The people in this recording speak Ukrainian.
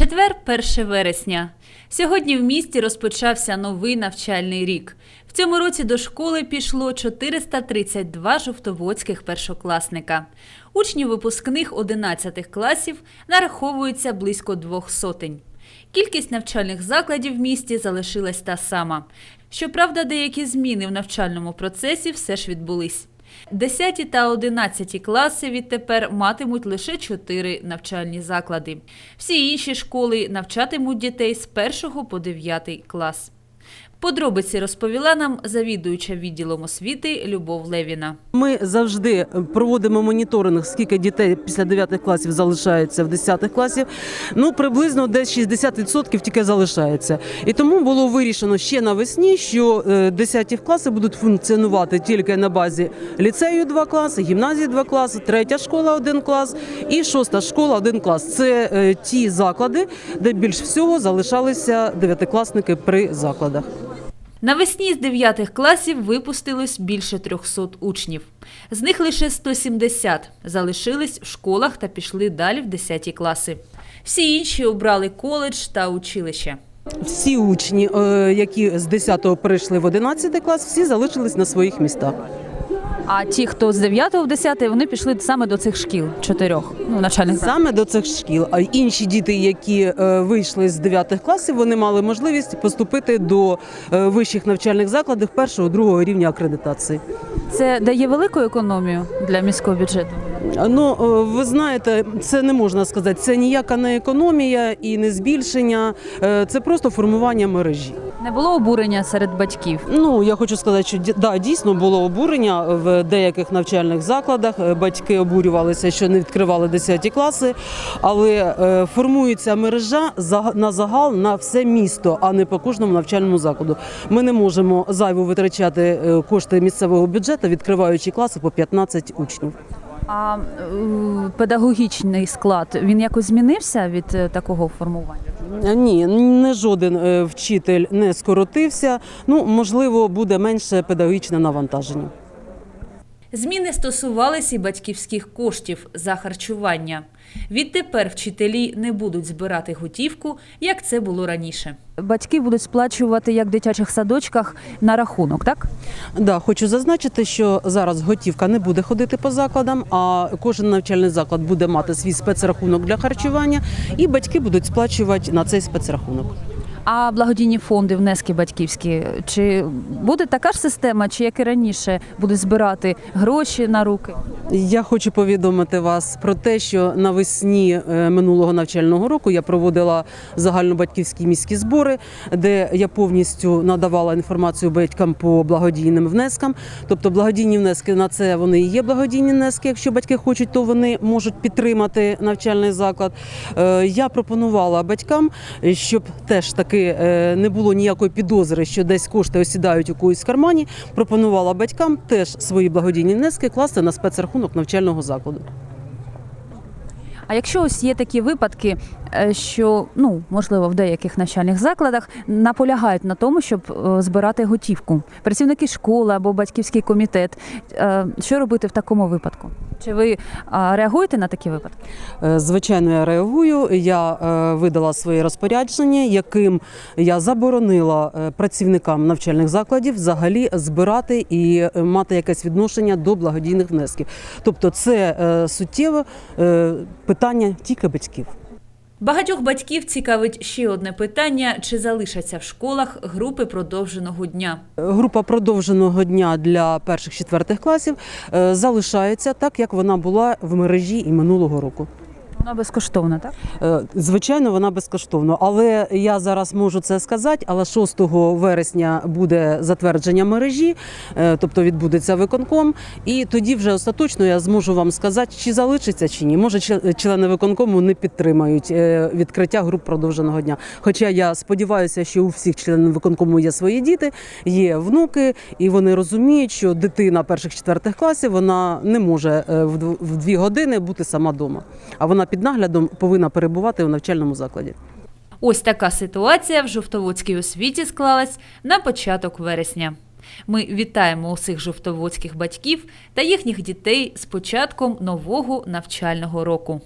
Четвер, 1 вересня. Сьогодні в місті розпочався новий навчальний рік. В цьому році до школи пішло 432 жовтоводських першокласника. Учнів випускних 11 класів нараховується близько двох сотень. Кількість навчальних закладів в місті залишилась та сама. Щоправда, деякі зміни в навчальному процесі все ж відбулись. 10 та 11 класи відтепер матимуть лише 4 навчальні заклади. Всі інші школи навчатимуть дітей з 1 по 9 клас. Подробиці розповіла нам завідуюча відділом освіти Любов Левіна. Ми завжди проводимо моніторинг, скільки дітей після 9 класів залишається в 10 класів. Ну приблизно десь 60% тільки залишається. І тому було вирішено ще навесні, що е, 10 класи будуть функціонувати тільки на базі ліцею 2 класи, гімназії 2 класи, третя школа 1 клас і шоста школа 1 клас. Це е, ті заклади, де більш всього залишалися дев'ятикласники при закладах. Навесні з 9 класів випустилось більше 300 учнів. З них лише 170 залишились в школах та пішли далі в 10 класи. Всі інші обрали коледж та училище. Всі учні, е, які з 10 перейшли в 11 клас, всі залишились на своїх містах. А ті, хто з 9 в 10, вони пішли саме до цих шкіл чотирьох ну, навчальних. Саме до цих шкіл. А інші діти, які е, вийшли з 9 класів, вони мали можливість поступити до е, вищих навчальних закладів першого другого рівня акредитації. Це дає велику економію для міського бюджету. Ну е, ви знаєте, це не можна сказати. Це ніяка не економія і не збільшення, це просто формування мережі. Не було обурення серед батьків. Ну я хочу сказати, що да, дійсно було обурення в деяких навчальних закладах. Е, Батьки обурювалися, що не відкривали 10 класи, але е, формується мережа на загал на все місто, а не по кожному навчальному закладу. Ми не можемо зайво витрачати е, кошти місцевого бюджету, відкриваючи класи по 15 учнів. А педагогічний склад він якось змінився від такого формування? Е, Ні, не жоден е, вчитель не скоротився. Ну можливо, буде менше педагогічне навантаження. Зміни стосувались і батьківських коштів за харчування. Відтепер вчителі не будуть збирати готівку, як це було раніше. Батьки будуть сплачувати як в дитячих садочках на рахунок, так? Да, хочу зазначити, що зараз готівка не буде ходити по закладам, а кожен навчальний заклад буде мати свій спецрахунок для харчування, і батьки будуть сплачувати на цей спецрахунок. А благодійні фонди, внески батьківські, чи буде така ж система, чи як і раніше будуть збирати гроші на руки? Я хочу повідомити вас про те, що навесні е, минулого навчального року я проводила загальнобатьківські міські збори, де я повністю надавала інформацію батькам по благодійним внескам. Тобто благодійні внески на це вони і є благодійні внески. Якщо батьки хочуть, то вони можуть підтримати навчальний заклад. Е, Я пропонувала батькам, щоб теж таки е, не було ніякої підозри, що десь кошти осідають у когось в кармані. Пропонувала батькам теж свої благодійні внески класти на спецрахунок навчального закладу. А якщо ось є такі випадки, е, що ну можливо в деяких навчальних закладах наполягають на тому, щоб е, збирати готівку, працівники школи або батьківський комітет, е, що робити в такому випадку? Чи ви реагуєте на такі випадки? Звичайно, я реагую. Я видала своє розпорядження, яким я заборонила працівникам навчальних закладів взагалі збирати і мати якесь відношення до благодійних внесків. Тобто, це суттєве е, питання тільки батьків. Багатьох батьків цікавить ще одне питання: чи залишаться в школах групи продовженого дня? Група продовженого дня для перших четвертих класів е, залишається так, як вона була в мережі і минулого року. Вона безкоштовна, так? Е, Звичайно, вона безкоштовна, але я зараз можу це сказати. Але 6 вересня буде затвердження мережі, е, тобто відбудеться виконком, і тоді вже остаточно я зможу вам сказати, чи залишиться чи ні. Може, чле- члени виконкому не підтримають е, відкриття груп продовженого дня. Хоча я сподіваюся, що у всіх членів виконкому є свої діти, є внуки, і вони розуміють, що дитина перших четвертих класів вона не може в дві години бути сама вдома, а вона під наглядом повинна перебувати у навчальному закладі. Ось така ситуація в жовтоводській освіті склалась на початок вересня. Ми вітаємо усіх жовтоводських батьків та їхніх дітей з початком нового навчального року.